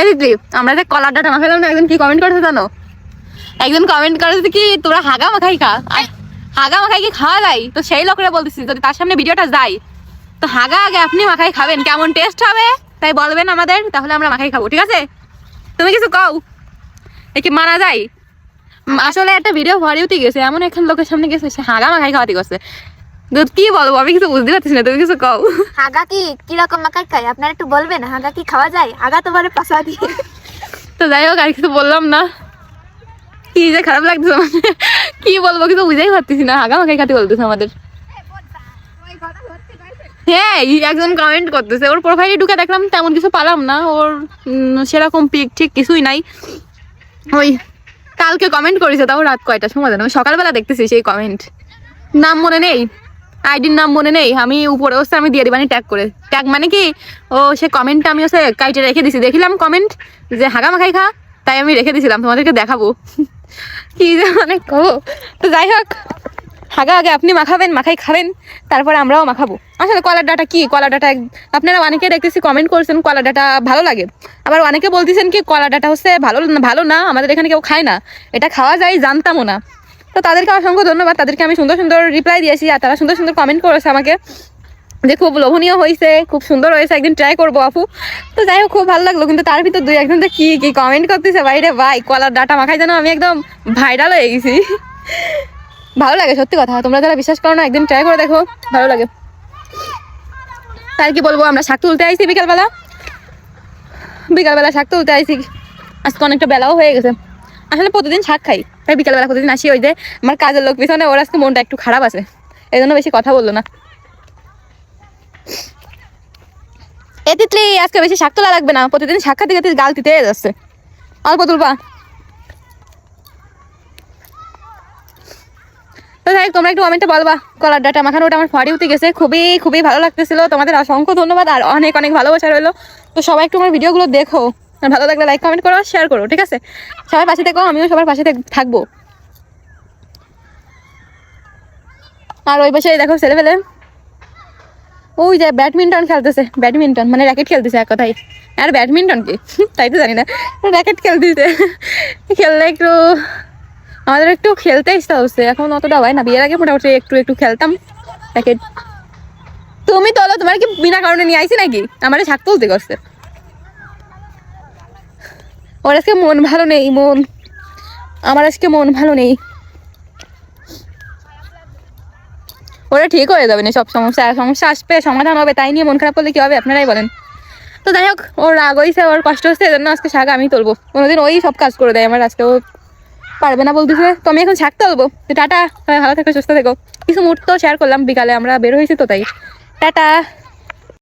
এই দিদি, আমরা যে কলার ডাটা মাখালাম না, একজন কি কমেন্ট করেছে জানো? একজন কমেন্ট করেছে কি, তোরা হাগা মাখাই খা। আর হাগা মাখাই কি খাওয়া যায়? তো সেই লোকরা বলতেছি, যদি তার সামনে ভিডিওটা যায়, তো হাগা আগে আপনি মাখাই খাবেন, কেমন টেস্ট হবে? তাই বলবেন আমাদের, তাহলে আমরা মাখাই খাব, ঠিক আছে? তুমি কিছু কও? এ কি মানা যায়? আসলে একটা ভিডিও ভরিউতে গেছে, এমন এখন লোকের সামনে গেছে, সে হাগা মাখাই খাওয়াতে গেছে। তো কি বলব? আমি কিছু বুঝতে পারছি না তুমি কিছু কও। হাগা কি? কীরকম মাকাই খায় আপনারা একটু বলবেন হাগা কি খাওয়া যায়? হাগা তো বলে পাশা দিয়ে। তো যাই হোক আর কিছু বললাম না। কি যে খারাপ লাগতেছে আমার কি বলব কিছু বুঝাই পারতেছি না। হাগা মাখাই খাতে বলতেছে আমাদের। হ্যাঁ একজন কমেন্ট করতেছে ওর প্রোফাইলে ঢুকে দেখলাম তেমন কিছু পালাম না। ওর সেরকম পিক ঠিক কিছুই নাই। ওই কালকে কমেন্ট করেছে তাও রাত কয়টার সময় জানো? সকালবেলা দেখতেছি সেই কমেন্ট নাম মনে নেই? আইডির নাম মনে নেই, আমি উপরে হচ্ছে আমি দিয়ে দিবানি ট্যাগ করে। ট্যাগ মানে কি? ও, সে কমেন্টটা আমি হচ্ছে কাইটে রেখে দিছি। দেখলাম কমেন্ট যে হাগা মাখাই খা, তাই আমি রেখে দিছিলাম, তোমাদেরকে দেখাবো। কি যে মানে কো তো যাই হোক, হাগা আগে আপনি মাখাবেন, মাখাই খাবেন, তারপরে আমরাও মাখাবো। আসলে কলার ডাটা কি? কলার ডাটা আপনারা অনেকে দেখতেছি কমেন্ট করছেন, কলার ডাটা ভালো লাগে। আবার অনেকে বলতেছেন কি, কলার ডাটা হচ্ছে ভালো ভালো না, আমাদের এখানে কেউ খায় না। এটা খাওয়া যায়, জানতামও না। তো তাদেরকে অসংখ্য ধন্যবাদ। তাদেরকে আমি সুন্দর সুন্দর রিপ্লাই দিয়েছি আর তারা সুন্দর সুন্দর কমেন্ট করেছে আমাকে যে খুব লোভনীয় হয়েছে, খুব সুন্দর হয়েছে, একদিন ট্রাই করব আপু। তো যাই হোক, খুব ভালো লাগল। কিন্তু তার ভিতর দুই একজন তো কি কি কমেন্ট করতেছে বাইরে ভাই, কলার ডাটা মাখাই যেন আমি একদম ভাইরাল হয়ে গেছি। ভালো লাগে, সত্যি কথা। তোমরা যারা বিশ্বাস করো না, একদিন ট্রাই করে দেখো। ভালো লাগে। তার কি বলব, আমরা শাক তুলতে আইছি বিকালবেলা। বিকালবেলা শাক তুলতে আইছি। আজকে অনেকটা বেলাও হয়ে গেছে। আসলে প্রতিদিন শাক খাই। তাই বিকালবেলা প্রতিদিন আসি ওই যে আমার কাজের লোক পিছনে, ওর আজকে মনটা একটু খারাপ আছে। এই জন্য বেশি কথা বলল না। এ তিতলি আজকে বেশি শাক তোলা লাগবে না। প্রতিদিন শাক খাতে খাতে গাল দিতে যাচ্ছে। অল্প তুলবা? তো যাই তোমরা একটু কমেন্টে বলবা। কলার ডাটা, মাখানো ওটা আমার ফরি উঠে গেছে। খুবই খুবই ভালো লাগতেছিল। তোমাদের অসংখ্য ধন্যবাদ আর অনেক অনেক ভালোবাসা রইল। তো সবাই একটু আমার ভিডিওগুলো দেখো। ভালো লাগলে লাইক কমেন্ট করো শেয়ার করো, ঠিক আছে? সবাই পাশে থেকো, আমিও সবার পাশে থাক- থাকব। আর ওই পাশে দেখো ছেলে ফেলে ওই যে ব্যাডমিন্টন খেলতেছে, ব্যাডমিন্টন মানে র্যাকেট খেলতেছে এক কথাই আর ব্যাডমিন্টন কি? তাই তো জানি না। র্যাকেট খেলতেছে। খেললে একটু আমাদের একটু খেলতে ইচ্ছা হচ্ছে। এখন অতটা হয় না। বিয়ের আগে মোটামুটি একটু একটু খেলতাম র্যাকেট তুমি তোলো তোমার কি বিনা কারণে নিয়ে আইছি নাকি? আমার শাক তুলতে করছে। ওর আজকে মন ভালো নেই, মন। আমার আজকে মন ভালো নেই। ওরা ঠিক হয়ে যাবে না, সব সমস্যা সমস্যা আসবে, সমাধান হবে, তাই নিয়ে মন খারাপ করলে কি হবে, আপনারাই বলেন। তো যাই হোক, ওর রাগ হয়েছে ওর কষ্ট হচ্ছে, এজন্য আজকে শাক আমি তুলবো। কোনোদিন ওই সব কাজ করে দেয় আমার, আজকে ও পারবে না বলতেছে। তো আমি এখন শাক তুলবো। তো টাটা ভালো থেকো, সুস্থ থেকো। কিছু মুহূর্ত শেয়ার করলাম, বিকালে আমরা বের হয়েছি তো তাই। টাটা।